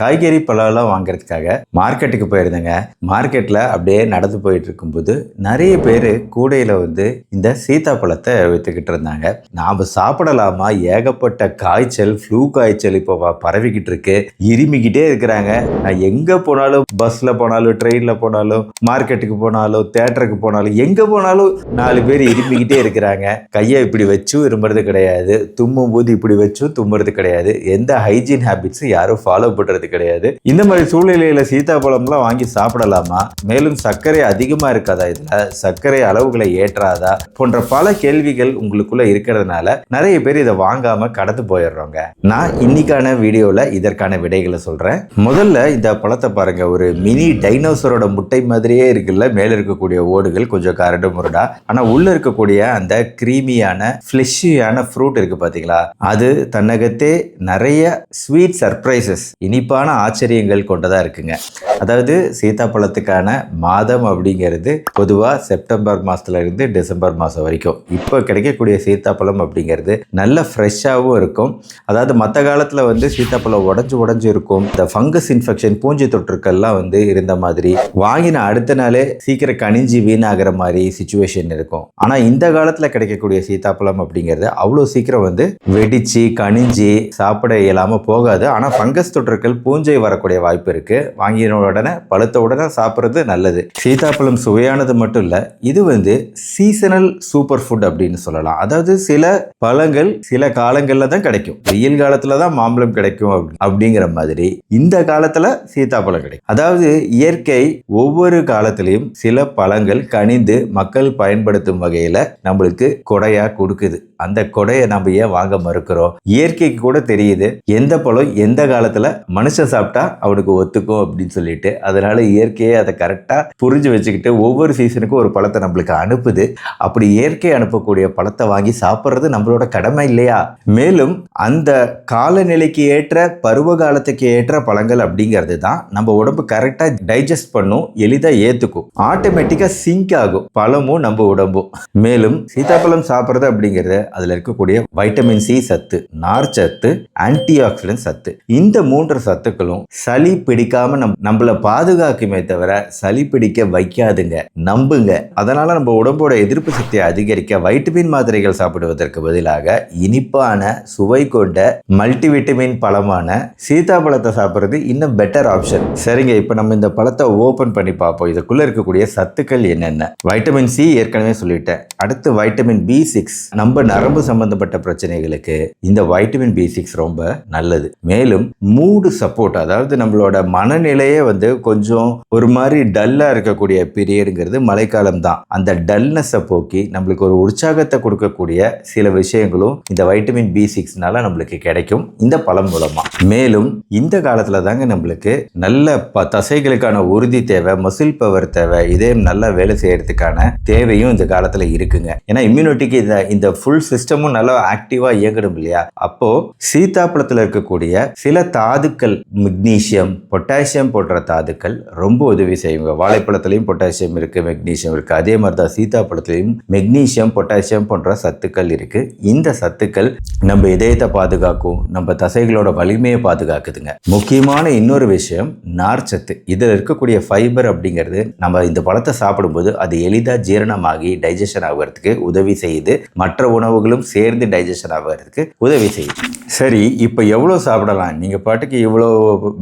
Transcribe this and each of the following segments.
காய்கறி பழம்லாம் வாங்குறதுக்காக மார்க்கெட்டுக்கு போயிருந்தேங்க. மார்க்கெட்டில் அப்படியே நடந்து போயிட்டு இருக்கும்போது நிறைய பேர் கூடையில் வந்து இந்த சீத்தாப்பழத்தை விற்றுக்கிட்டு இருந்தாங்க. நாம் சாப்பிடலாமா? ஏகப்பட்ட காய்ச்சல் ஃப்ளூ காய்ச்சல் இப்போ பரவிக்கிட்டு இருக்கு இருமிக்கிட்டே இருக்கிறாங்க. நான் எங்கே போனாலும் பஸ்ஸில் போனாலும் ட்ரெயினில் போனாலும் மார்க்கெட்டுக்கு போனாலும் தேட்டருக்கு போனாலும் எங்கே போனாலும் நாலு பேர் இருமிக்கிட்டே இருக்கிறாங்க. கையை இப்படி வச்சும் இருமுறது கிடையாது. தும்மும் போது இப்படி வச்சும் தும்புறது கிடையாது. எந்த ஹைஜீன் ஹேபிட்ஸும் யாரும் ஃபாலோ பண்ணுறது கிடையாது. இந்த மாதிரி சூழ்நிலையில சீதாப்பழம்லாம் வாங்கி சாப்பிடலாமா? மேலும் சர்க்கரை அதிகமா இருக்காதா இதுல? சர்க்கரை அளவுகளை ஏற்றாதா? போன்ற பல கேள்விகள் உங்களுக்குள்ள இருக்கிறதுனால நிறைய பேர் இதை வாங்காம கடந்து போயிடுறோங்க நான் இன்னைக்கான வீடியோல இதற்கான விடைகளை சொல்றேன். முதல்ல இந்த பழத்தை பாருங்க. ஒரு மினி டைனோசரோட முட்டை மாதிரியே இருக்குல்ல. மேல இருக்கக்கூடிய ஓடுகள் கொஞ்சம் கரடு முரடா. ஆனா உள்ள இருக்கக்கூடிய அந்த கிரீமியான ஃபிளஷியான ஃப்ரூட் இருக்கு பாத்தீங்களா? அது தன்னகத்தே நிறைய ஸ்வீட் சர்ப்ரைசஸ். இனிப்பா இனிப்பான ஆச்சரியங்கள் கொண்டதாக இருக்குங்க. அதாவது சீதாப்பழத்துக்கான மாதம் அப்படிங்கிறது பொதுவாக செப்டம்பர் மாதத்துலேருந்து டிசம்பர் மாதம் வரைக்கும். இப்போ கிடைக்கக்கூடிய சீத்தாப்பழம் அப்படிங்கிறது நல்ல ஃப்ரெஷ்ஷாகவும் இருக்கும். அதாவது மற்ற காலத்தில் வந்து சீத்தாப்பழம் உடஞ்சி உடஞ்சு இருக்கும். இந்த ஃபங்கஸ் இன்ஃபெக்ஷன் பூஞ்சி தொற்றுக்கள்லாம் வந்து இருந்த மாதிரி வாங்கின அடுத்த நாளே சீக்கிரம் கனிஞ்சி வீணாகிற மாதிரி சுச்சுவேஷன் இருக்கும். ஆனால் இந்த காலத்தில் கிடைக்கக்கூடிய சீத்தாப்பழம் அப்படிங்கிறது அவ்வளோ சீக்கிரம் வந்து வெடிச்சு கனிஞ்சி சாப்பிட இயலாமல் போகாது. ஆனால் ஃபங்கஸ் தொற்றுக்கள் பூஞ்சை வரக்கூடிய வாய்ப்பு இருக்கு. வாங்கின உடனே பழுத்த உடனே சாப்பிட்றது நல்லது. சீதாப்பழம் சுவையானது மட்டும் இல்லை இது வந்து சீசனல் சூப்பர் ஃபுட் அப்படின்னு சொல்லலாம். அதாவது சில பழங்கள் சில காலங்களில் தான் கிடைக்கும். வெயில் காலத்தில் தான் மாம்பழம் கிடைக்கும் அப்படிங்கிற மாதிரி இந்த காலத்தில் சீதாப்பழம் கிடைக்கும். அதாவது இயற்கை ஒவ்வொரு காலத்திலையும் சில பழங்கள் கனிந்து மக்கள் பயன்படுத்தும் வகையில் நம்மளுக்கு கொடையா கொடுக்குது. அந்த கொடையை நம்ம ஏன் வாங்க மறுக்கிறோம்? இயற்கைக்கு கூட தெரியுது எந்த பழம் எந்த காலத்துல மனுஷன் சாப்பிட்டா அவனுக்கு ஒத்துக்கும் அப்படின்னு சொல்லிட்டு அதனால இயற்கையை அதை கரெக்டாக புரிஞ்சு வச்சுக்கிட்டு ஒவ்வொரு சீசனுக்கும் ஒரு பழத்தை நம்மளுக்கு அனுப்புது. அப்படி இயற்கை அனுப்பக்கூடிய பழத்தை வாங்கி சாப்பிட்றது நம்மளோட கடமை இல்லையா? மேலும் அந்த காலநிலைக்கு ஏற்ற பருவ காலத்துக்கு ஏற்ற பழங்கள் அப்படிங்கிறது தான் நம்ம உடம்பு கரெக்டாக டைஜஸ்ட் பண்ணும் எளிதாக ஏற்றுக்கும் ஆட்டோமேட்டிக்காக சிங்க் ஆகும் பழமும் நம்ம உடம்பும். மேலும் சீதாப்பழம் சாப்பிட்றது அப்படிங்கிறது அதில் இருக்கக்கூடிய வைட்டமின் சி சத்து நார் சத்து ஆன்டி ஆக்சிடென்ட் சத்து. இந்த மூன்று சத்து சத்துக்களும் சளி பிடிக்காம நம் நம்மளை பாதுகாக்குமே தவிர சளி பிடிக்க வைக்காதுங்க. நம்புங்க. அதனால நம்ம உடம்போட எதிர்ப்பு சக்தியை அதிகரிக்க வைட்டமின் மாத்திரைகள் சாப்பிடுவதற்கு பதிலாக இனிப்பான சுவை கொண்ட மல்டிவிட்டமின் பழமான சீதாப்பழத்தை சாப்பிட்றது இன்னும் பெட்டர் ஆப்ஷன் சரிங்க இப்போ நம்ம இந்த பழத்தை ஓபன் பண்ணி பார்ப்போம். இதுக்குள்ள இருக்கக்கூடிய சத்துக்கள் என்னென்ன? வைட்டமின் சி ஏற்கனவே சொல்லிட்டேன். அடுத்து வைட்டமின் பி சிக்ஸ் நம்ம நரம்பு சம்பந்தப்பட்ட பிரச்சனைகளுக்கு இந்த வைட்டமின் பி சிக்ஸ் ரொம்ப நல்லது. மேலும் மூடு சப்போர்ட் அதாவது நம்மளோட மனநிலையே வந்து கொஞ்சம் ஒரு மாதிரி டல்லாக இருக்கக்கூடிய பீரியடுங்கிறது மழைக்காலம் தான் அந்த டல்னஸை போக்கி நம்மளுக்கு ஒரு உற்சாகத்தை கொடுக்கக்கூடிய சில விஷயங்களும் இந்த வைட்டமின் பி சிக்ஸ்னால நம்மளுக்கு கிடைக்கும். இந்த பழம் மூலமா. மேலும் இந்த காலத்துல தாங்க நம்மளுக்கு நல்ல ப- தசைகளுக்கான உறுதி தேவை மசில் பவர் தேவை இதே நல்லா வேலை செய்யறதுக்கான தேவையும் இந்த காலத்துல இருக்குங்க. ஏன்னா இம்யூனிட்டிக்கு இந்த இந்த ஃபுல் சிஸ்டமும் நல்லா ஆக்டிவா இயங்கணும் இல்லையா? அப்போ சீத்தாப்பழத்தில் இருக்கக்கூடிய சில தாதுக்கள் மெக்னீசியம் பொட்டாசியம் போன்ற தாதுக்கள் ரொம்ப உதவி செய்யுங்க வாழைப்பழத்திலையும் பொட்டாசியம் இருக்கு மெக்னீசியம் இருக்கு. அதே மாதிரி தான் சீத்தாப்பழத்துலையும் மெக்னீசியம் பொட்டாசியம் போன்ற சத்துக்கள் இருக்கு. இந்த சத்துக்கள் நம்ம இதயத்தை பாதுகாக்கும் நம்ம தசைகளோட வலிமையை பாதுகாக்குதுங்க. முக்கியமான இன்னொரு விஷயம் நார்ச்சத்து இதில் இருக்கக்கூடிய ஃபைபர் அப்படிங்கிறது நம்ம இந்த பழத்தை சாப்பிடும்போது அது எளிதாக ஜீரணமாகி டைஜஷன் ஆகிறதுக்கு உதவி செய்யுது. மற்ற உணவுகளும் சேர்ந்து டைஜஷன் ஆகிறதுக்கு உதவி செய்யுது. சரி இப்போ எவ்வளோ சாப்பிடலாம்? நீங்கள் பாட்டுக்கு இவ்வளோ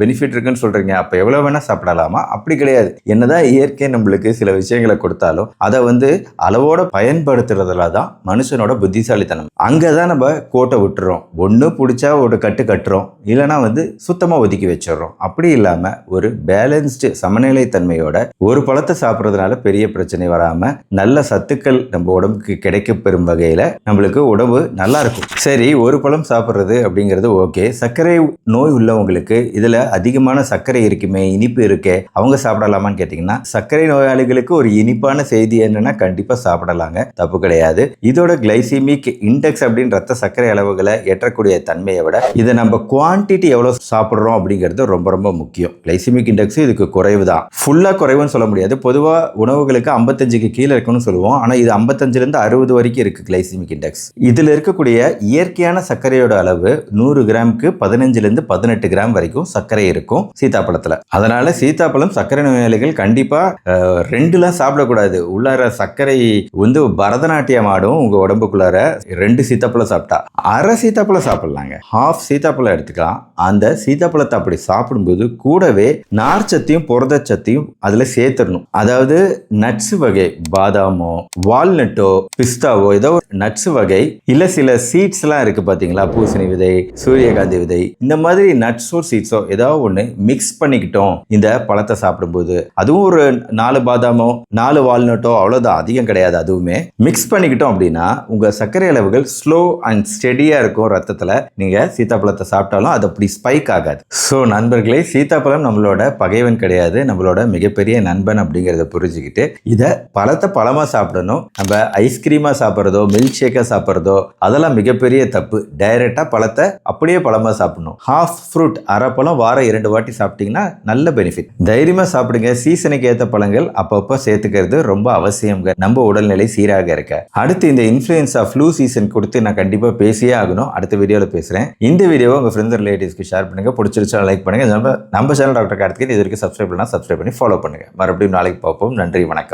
பெனிஃபிட் இருக்குன்னு சொல்கிறீங்க அப்போ எவ்வளோ வேணால் சாப்பிடலாமா? அப்படி கிடையாது. என்னதான் இயற்கை நம்மளுக்கு சில விஷயங்களை கொடுத்தாலும் அதை வந்து அளவோட பயன்படுத்துறதுல தான் மனுஷனோட புத்திசாலித்தனம். அங்கே தான் நம்ம கோட்டை விட்டுறோம். ஒன்று பிடிச்சா ஒரு கட்டு கட்டுறோம். இல்லைன்னா வந்து சுத்தமாக ஒதுக்கி வச்சிடுறோம். அப்படி இல்லாமல் ஒரு பேலன்ஸ்டு சமநிலை தன்மையோட ஒரு பழத்தை சாப்பிட்றதுனால பெரிய பிரச்சனை வராமல் நல்ல சத்துக்கள் நம்ம உடம்புக்கு கிடைக்க பெறும் வகையில் நம்மளுக்கு உடம்பு நல்லா இருக்கும். சரி ஒரு பழம் சாப்பிட்றது அப்படிங்கிறது ஓகே சர்க்கரை நோய் உள்ளவங்களுக்கு இதில் அதிகமான சர்க்கரை இருக்குமே இனிப்பு இருக்கே அவங்க சாப்பிடலாமான்னு கேட்டிங்கன்னா சர்க்கரை நோயாளிகளுக்கு ஒரு இனிப்பான செய்தி என்னன்னா கண்டிப்பாக சாப்பிடலாங்க. தப்பு கிடையாது. இதோட கிளைசிமிக் இண்டெக்ஸ் அப்படின்னு ரத்த சர்க்கரை அளவுகளை ஏற்றக்கூடிய தன்மையை விட இதை நம்ம குவான்டிட்டி எவ்வளோ சாப்பிட்றோம் அப்படிங்கிறது ரொம்ப ரொம்ப முக்கியம். கிளைசிமிக் இண்டெக்ஸ் இதுக்கு குறைவு தான் ஃபுல்லாக குறைவுன்னு சொல்ல முடியாது. பொதுவாக உணவுகளுக்கு ஐம்பத்தஞ்சுக்கு கீழே இருக்குன்னு சொல்லுவோம். ஆனால் இது ஐம்பத்தஞ்சிலிருந்து அறுபது வரைக்கும் இருக்குது கிளைசிமிக் இண்டெக்ஸ் இதில் இருக்கக்கூடிய இயற்கையான சர்க்கரையோட அளவு நூறு கிராமுக்கு பதினஞ்சுலேருந்து பதினெட்டு கிராம் வரைக்கும் வரைக்கும் சர்க்கரை இருக்கும் சீத்தாப்பழத்துல. அதனால சீத்தாப்பழம் சர்க்கரை நோயாளிகள் கண்டிப்பா ரெண்டுலாம் சாப்பிடக்கூடாது. உள்ளார சர்க்கரை வந்து பரதநாட்டியம் ஆடும் உங்க உடம்புக்குள்ளார ரெண்டு சீத்தாப்பழம் சாப்பிட்டா. அரை சீத்தாப்பழம் சாப்பிடலாங்க. ஹாஃப் சீத்தாப்பழம் எடுத்துக்கலாம். அந்த சீத்தாப்பழத்தை அப்படி சாப்பிடும்போது கூடவே நார்ச்சத்தையும் புரதச்சத்தையும் அதுல சேர்த்துடணும். அதாவது நட்ஸ் வகை பாதாமோ வால்நட்டோ பிஸ்தாவோ ஏதோ ஒரு நட்ஸ் வகை இல்ல சில சீட்ஸ் எல்லாம் இருக்கு பாத்தீங்களா? பூசணி விதை சூரியகாந்தி விதை. இந்த மாதிரி நட்ஸோ சீட்ஸோ ஏதாவது ஒன்று மிக்ஸ் பண்ணிக்கிட்டோம். இந்த பழத்தை சாப்பிடும்போது. அதுவும் ஒரு நாலு பாதாமோ நாலு வால்நட்டோ அவ்வளோதான் அதிகம் கிடையாது அதுவுமே. மிக்ஸ் பண்ணிக்கிட்டோம் அப்படின்னா உங்கள் சர்க்கரை அளவுகள் ஸ்லோ அண்ட் ஸ்டெடியாக இருக்கும் ரத்தத்தில். நீங்கள் சீத்தாப்பழத்தை சாப்பிட்டாலும் அது அப்படி ஸ்பைக் ஆகாது. ஸோ நண்பர்களே சீத்தாப்பழம் நம்மளோட பகைவன் கிடையாது. நம்மளோட மிகப்பெரிய நண்பன் அப்படிங்கிறத புரிஞ்சுக்கிட்டு இதை பழத்தை பழமாக சாப்பிடணும். நம்ம ஐஸ்கிரீமாக சாப்பிட்றதோ மில்க் ஷேக்காக சாப்பிட்றதோ அதெல்லாம் மிகப்பெரிய தப்பு. டைரெக்டாக பழத்தை அப்படியே பழமாக சாப்பிடணும். ஹாஃப் ஃப்ரூட் அரை பழம் வாரம் இரண்டு வாட்டி சாப்பிட்டீங்கன்னா நல்ல பெனிஃபிட் தைரியமாக சாப்பிடுங்க. சீசனுக்கு ஏற்ற பழங்கள் அப்பப்போ சேர்த்துக்கிறது ரொம்ப அவசியம்ங்க நம்ம உடல்நிலை சீராக இருக்க. அடுத்து இந்த இன்ஃப்ளூயன்ஸா ஃப்ளூ சீசன் கொடுத்து நான் கண்டிப்பாக பேசியே ஆகணும். அடுத்த வீடியோவில் பேசுகிறேன் இந்த வீடியோவை உங்கள் ஃப்ரெண்ட்ஸ் ரிலேட்டிவ்ஸ்க்கு ஷேர் பண்ணுங்க. பிடிச்சிருச்சா லைக் பண்ணுங்க. நம்ம நம்ம சேனல் டாக்டர் கார்த்திகேயன் இது வரைக்கும் சப்ஸ்கிரைப் பண்ணால் சப்ஸ்கிரைப் பண்ணி ஃபாலோ பண்ணுங்கள் மறுபடியும் நாளைக்கு பார்ப்போம். நன்றி வணக்கம்.